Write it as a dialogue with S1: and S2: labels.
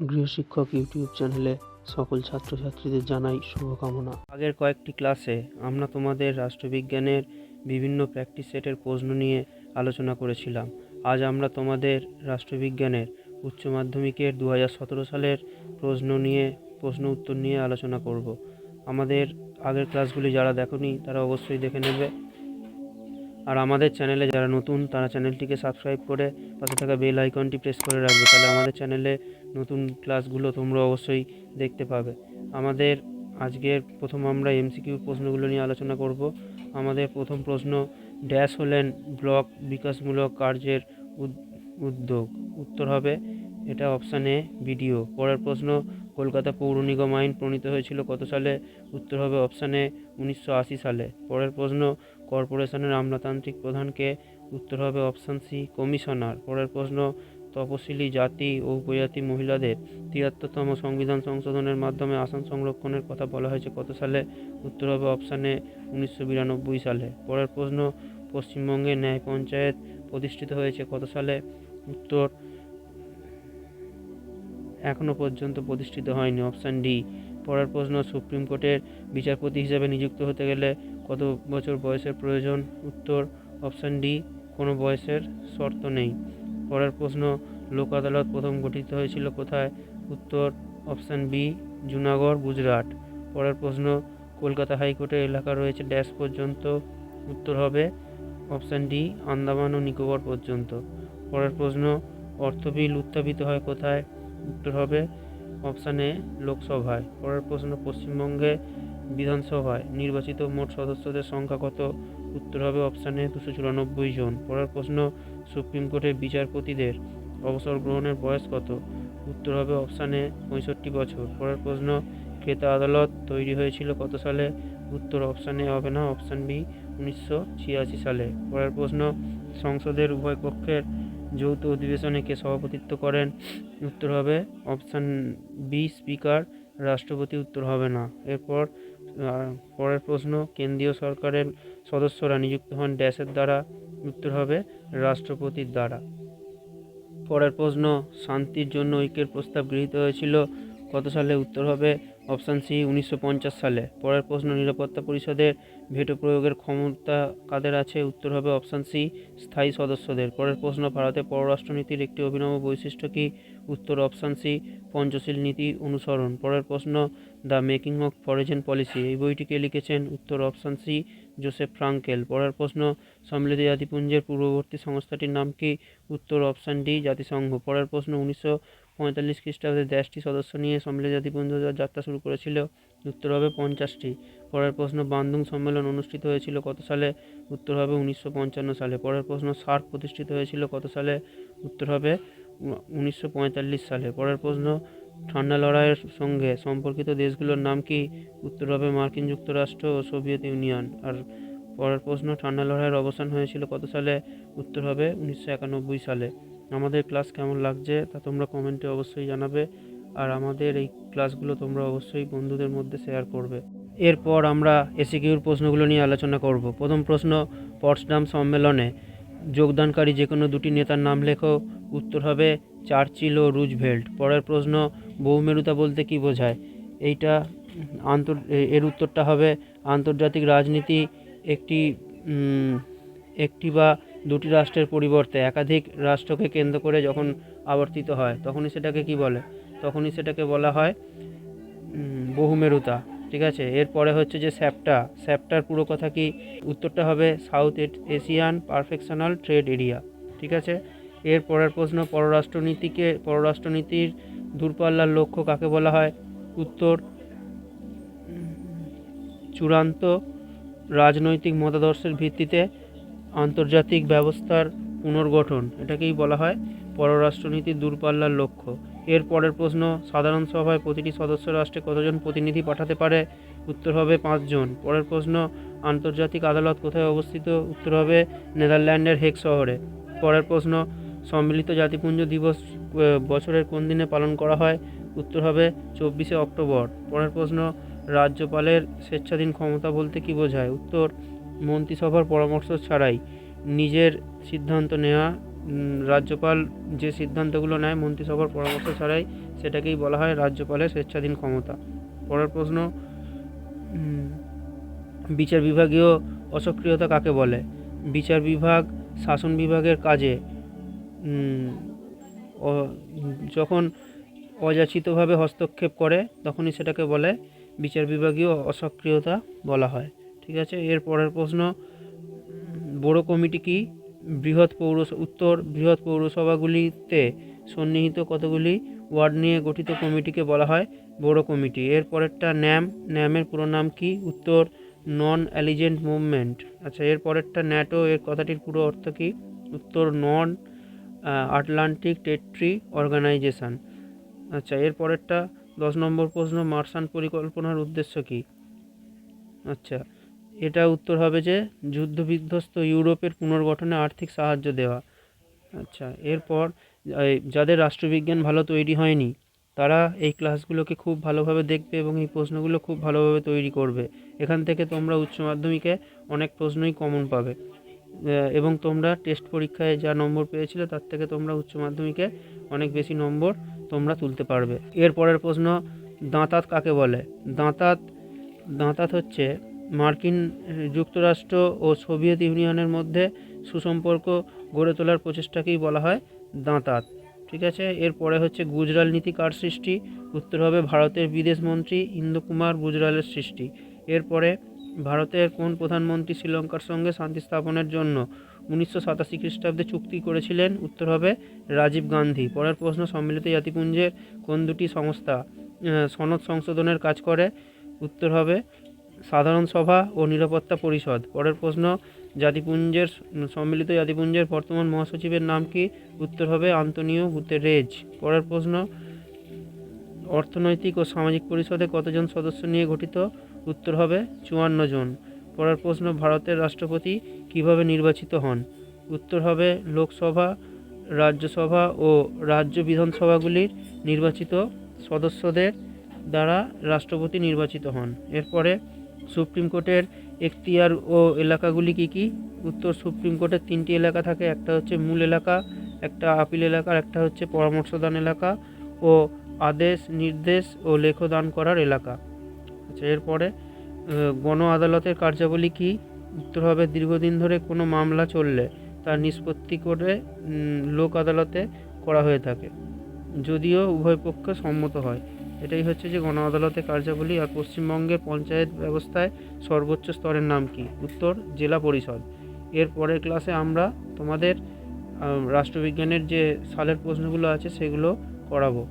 S1: গৃহশিক্ষক YouTube চ্যানেলে সকল ছাত্রছাত্রীদের জানাই শুভকামনা। আগের কয়েকটি ক্লাসে আমরা তোমাদের রাষ্ট্রবিজ্ঞানের বিভিন্ন প্র্যাকটিস সেটের প্রশ্ন নিয়ে আলোচনা করেছিলাম। আজ আমরা তোমাদের রাষ্ট্রবিজ্ঞানের উচ্চ মাধ্যমিকের দু হাজার সতেরো সালের প্রশ্ন নিয়ে, প্রশ্ন উত্তর নিয়ে আলোচনা করব। আমাদের আগের ক্লাসগুলি যারা দেখোনি, তারা অবশ্যই দেখে নেবে। আর আমাদের চ্যানেলে যারা নতুন, তারা চ্যানেলটিকে সাবস্ক্রাইব করে পাশে থাকা বেল আইকনটি প্রেস করে রাখবে। তাহলে আমাদের চ্যানেলে নতুন ক্লাসগুলো তোমরা অবশ্যই দেখতে পাবে। আমাদের আজকের প্রথম আমরা এমসিকিউ প্রশ্নগুলো নিয়ে আলোচনা করব। আমাদের প্রথম প্রশ্ন, ড্যাশ হলেন ব্লক বিকাশমূলক কার্যের উদ- উদ্যোগ। উত্তর হবে, এটা অপশান এ বিডিও পরের প্রশ্ন, কলকাতা পৌর নিগম আইন প্রণীত হয়েছিল কত সালে? উত্তর হবে অপশান উনিশশো সালে। পরের প্রশ্ন কর্পোরেশনের আমলাতান্ত্রিক প্রধানকে উত্তর হবে অপশান সি, কমিশনার। পরের প্রশ্ন, তপশিলি জাতি ও উপজাতি মহিলাদের তিয়াত্তরতম সংবিধান সংশোধনের মাধ্যমে আসন সংরক্ষণের কথা বলা হয়েছে কত সালে? উত্তর হবে অপশানে উনিশশো বিরানব্বই সালে। পরের প্রশ্ন, পশ্চিমবঙ্গে ন্যায় পঞ্চায়েত প্রতিষ্ঠিত হয়েছে কত সালে? উত্তর এখনও পর্যন্ত প্রতিষ্ঠিত হয়নি। অপশান ডি পরের প্রশ্ন সুপ্রিম কোর্টের বিচারপতি হিসেবে নিযুক্ত হতে গেলে কত বছর বয়সের প্রয়োজন? উত্তর, অপশান ডি, কোনো বয়সের শর্ত নেই। পরের প্রশ্ন, লোক আদালত প্রথম গঠিত হয়েছিল কোথায়? উত্তর, অপশান বি, জুনাগড়, গুজরাট। পরের প্রশ্ন, কলকাতা হাইকোর্টের এলাকা রয়েছে ড্যাশ পর্যন্ত। উত্তর হবে, অপশান ডি, আন্দামান ও নিকোবর পর্যন্ত। পরের প্রশ্ন অর্থ বিল উত্থাপিত হয় কোথায়? উত্তর হবে অপশান এ লোকসভায় পরের প্রশ্ন, পশ্চিমবঙ্গে বিধানসভায় নির্বাচিত মোট সদস্যদের সংখ্যা কত? উত্তর হবে অপশান এ দুশো চুরানব্বই জন। পরের প্রশ্ন, সুপ্রিম কোর্টের বিচারপতিদের অবসর গ্রহণের বয়স কত? উত্তর হবে অপশান পঁয়ষট্টি বছর। পরের প্রশ্ন, ক্রেতা আদালত তৈরি হয়েছিল কত সালে? উত্তর অপশান হবে না, অপশান বি, উনিশশো ছিয়াশি সালে। পরের প্রশ্ন, সংসদের উভয় পক্ষের যৌথ অধিবেশনে কে সভাপতিত্ব করেন? উত্তর হবে অপশান বি, স্পিকার। রাষ্ট্রপতি উত্তর হবে না। এরপর পরের প্রশ্ন, কেন্দ্রীয় সরকারের সদস্যরা নিযুক্ত হন ড্যাশের দ্বারা। উত্তর হবে রাষ্ট্রপতির দ্বারা। পরের প্রশ্ন, শান্তির জন্য ঐক্যের প্রস্তাব গৃহীত হয়েছিল কত সালে উত্তর হবে? অপশান সি, উনিশশো পঞ্চাশ সালে। পরের প্রশ্ন, নিরাপত্তা পরিষদের ভেটো প্রয়োগের ক্ষমতা কাদের আছে? উত্তর হবে অপশান সি, স্থায়ী সদস্যদের। পরের প্রশ্ন ভারতের পররাষ্ট্রনীতির একটি অভিনব বৈশিষ্ট্য কি? উত্তর অপশান সি, পঞ্চশীল নীতি অনুসরণ। পরের প্রশ্ন, the making of foreign policy. এই বইটিকে লিখেছেন উত্তর অপশান সি, জোসেফ ফ্রাঙ্কেল। পরের প্রশ্ন, সম্মিলিত জাতিপুঞ্জের পূর্ববর্তী সংস্থাটির নাম কি? উত্তর অপশান ডি, জাতিসংঘ। পরের প্রশ্ন, উনিশশো পঁয়তাল্লিশ খ্রিস্টাব্দে দেশটি সদস্য নিয়ে সম্মিলিত জাতিপুঞ্জ যাত্রা শুরু করেছিল, উত্তর হবে পঞ্চাশটি। পরের প্রশ্ন বান্দুং সম্মেলন অনুষ্ঠিত হয়েছিল কত সালে? উত্তর হবে উনিশশো পঞ্চান্ন সালে। পরের প্রশ্ন, সার্ক প্রতিষ্ঠিত হয়েছিল কত সালে? উত্তর হবে উনিশশো পঁয়তাল্লিশ সালে। পরের প্রশ্ন, ঠান্ডা লড়াইয়ের সঙ্গে সম্পর্কিত দেশগুলোর নাম কি? উত্তর হবে মার্কিন যুক্তরাষ্ট্র ও সোভিয়েত ইউনিয়ন। আর পরের প্রশ্ন, ঠান্ডা লড়াইয়ের অবসান হয়েছিল কত সালে? উত্তর হবে উনিশশো একানব্বই সালে। আমাদের ক্লাস কেমন লাগছে তা তোমরা কমেন্টে অবশ্যই জানাবে। আর আমাদের এই ক্লাসগুলো তোমরা অবশ্যই বন্ধুদের মধ্যে শেয়ার করবে। এরপর আমরা এসিকিউর প্রশ্নগুলো নিয়ে আলোচনা করব। প্রথম প্রশ্ন পটসডাম সম্মেলনে যোগদানকারী যে কোনো দুটি নেতার নাম লেখো। উত্তর হবে চার্চিল ও রুজভেল্ট। পরের প্রশ্ন, বহুমেরুতা বলতে কি বোঝায়? এইটা আন্তর, এর উত্তরটা হবে আন্তর্জাতিক রাজনীতি একটি একটি বা দুটি রাষ্ট্রের পরিবর্তে একাধিক রাষ্ট্রকে কেন্দ্র করে যখন আবর্তিত হয়, তখনই সেটাকে কি বলে? তখনই সেটাকে বলা হয় বহুমেরুতা, ঠিক আছে? এরপরে হচ্ছে যে স্যাপটা, স্যাপটার পুরো কথা কি? উত্তরটা হবে South Asian preferential trade area, ঠিক আছে? এর পরের প্রশ্ন, পররাষ্ট্রনীতিকে, পররাষ্ট্রনীতির দূরপাল্লার লক্ষ্য কাকে বলা হয়? উত্তর চূড়ান্ত রাজনৈতিক মতাদর্শের ভিত্তিতে আন্তর্জাতিক ব্যবস্থার পুনর্গঠন, এটাকেই বলা হয় পররাষ্ট্রনীতির দূরপাল্লার লক্ষ্য। এর পরের প্রশ্ন, সাধারণ সভায় প্রতিটি সদস্য রাষ্ট্রে কতজন প্রতিনিধি পাঠাতে পারে? উত্তর হবে পাঁচজন পরের প্রশ্ন, আন্তর্জাতিক আদালত কোথায় অবস্থিত? উত্তর হবে নেদারল্যান্ডের হেক শহরে। পরের প্রশ্ন, সম্মিলিত জাতিপুঞ্জ দিবস বছরের কোন দিনে পালন করা হয়? উত্তর হবে চব্বিশে অক্টোবর। পরের প্রশ্ন, রাজ্যপালের স্বেচ্ছাধীন ক্ষমতা বলতে কি বোঝায়? উত্তর মন্ত্রিসভার পরামর্শ ছাড়াই নিজের সিদ্ধান্ত নেওয়া রাজ্যপাল যে সিদ্ধান্তগুলো নেয় মন্ত্রিসভার পরামর্শ ছাড়াই সেটাকেই বলা হয় রাজ্যপালের স্বেচ্ছাধীন ক্ষমতা। পরের প্রশ্ন বিচার বিভাগীয় অসক্রিয়তা কাকে বলে? বিচার বিভাগ শাসন বিভাগের কাজে যখন অযাচিতভাবে হস্তক্ষেপ করে, তখনই সেটাকে বলে বিচার বিভাগীয় অসক্রিয়তা বলা হয়। ঠিক আছে? এর পরের প্রশ্ন, বড় কমিটি কি বৃহৎ পৌরস, উত্তর বৃহৎ পৌরসভাগুলিতে সন্নিহিত কতগুলি ওয়ার্ড নিয়ে গঠিত কমিটিকে বলা হয়? বড় কমিটি। এর পরেরটা, ন্যাম, ন্যামের পুরো নাম কি? উত্তর, নন অ্যালিজেন্ট মুভমেন্ট। আচ্ছা এর পরেরটা, ন্যাটো, এর কথাটির পুরো অর্থ কি? উত্তর, নন আটলান্টিক টেট্রি অর্গানাইজেশন। আচ্ছা এর পরেরটা, দশ নম্বর প্রশ্ন মার্শান পরিকল্পনার উদ্দেশ্য কি? আচ্ছা এটা উত্তর হবে যে যুদ্ধ বিধ্বস্ত ইউরোপের পুনর্গঠনে আর্থিক সাহায্য দেওয়া। আচ্ছা এরপর যাদের রাষ্ট্রবিজ্ঞান ভালো তৈরি হয়নি, তারা এই ক্লাসগুলোকে খুব ভালোভাবে দেখবে এবং এই প্রশ্নগুলো খুব ভালোভাবে তৈরি করবে। এখান থেকে তোমরা উচ্চ মাধ্যমিকে অনেক প্রশ্নই কমন পাবে। এবং তোমরা টেস্ট পরীক্ষায় যা নম্বর পেয়েছিলে, তার থেকে তোমরা উচ্চ মাধ্যমিকে অনেক বেশি নম্বর তোমরা তুলতে পারবে। এর পরের প্রশ্ন, দাঁতাত কাকে বলে? দাঁতাত দাঁতাত হচ্ছে মার্কিন যুক্তরাষ্ট্র ও সোভিয়েত ইউনিয়নের মধ্যে সুসম্পর্ক গড়ে তোলার প্রচেষ্টাকেই বলা হয় দাঁতাত। ঠিক আছে? এরপরে হচ্ছে গুজরাল নীতি কার সৃষ্টি? উত্তর হবে ভারতের বিদেশ মন্ত্রী ইন্দুকুমার গুজরালের সৃষ্টি। এরপরে ভারতের কোন প্রধানমন্ত্রী শ্রীলঙ্কার সঙ্গে শান্তি স্থাপনের জন্য উনিশশো সাতাশি খ্রিস্টাব্দে চুক্তি করেছিলেন? উত্তর হবে রাজীব গান্ধী। পরের প্রশ্ন, সম্মিলিত জাতিপুঞ্জের কোন দুটি সংস্থা সনদ সংশোধনের কাজ করে? উত্তর হবে সাধারণ সভা ও নিরাপত্তা পরিষদ। পরের প্রশ্ন, জাতিপুঞ্জের সম্মিলিত জাতিপুঞ্জের বর্তমান মহাসচিবের নাম কি? উত্তর হবে আন্তনিও গুতেরেজ। পরের প্রশ্ন, অর্থনৈতিক ও সামাজিক পরিষদে কতজন সদস্য নিয়ে গঠিত? উত্তর হবে চুয়ান্ন জন। পরের প্রশ্ন, ভারতের রাষ্ট্রপতি কীভাবে নির্বাচিত হন? উত্তর হবে লোকসভা, রাজ্যসভা ও রাজ্য বিধানসভাগুলির নির্বাচিত সদস্যদের দ্বারা রাষ্ট্রপতি নির্বাচিত হন। এরপরে সুপ্রিম কোর্টের এখতিয়ার ও এলাকাগুলি কি কি? উত্তর সুপ্রিম কোর্টের তিনটি এলাকা থাকে, একটা হচ্ছে মূল এলাকা, একটা আপিল এলাকা একটা হচ্ছে পরামর্শদান এলাকা ও আদেশ, নির্দেশ ও লেখদান করার এলাকা। আচ্ছা এরপরে গণ আদালতের কার্যাবলী কি? উত্তর হবে, দীর্ঘদিন ধরে কোনো মামলা চললে তার নিষ্পত্তি করে লোক আদালতে করা হয়ে থাকে। যদিও উভয় পক্ষ সম্মত হয়। এটাই হচ্ছে যে গণ আদালতের কার্যাবলী আর পশ্চিমবঙ্গের পঞ্চায়েত ব্যবস্থায় সর্বোচ্চ স্তরের নাম কি? উত্তর, জেলা পরিষদ। এর পরের ক্লাসে আমরা তোমাদের রাষ্ট্রবিজ্ঞানের যে সালের প্রশ্নগুলো আছে সেগুলো করাবো।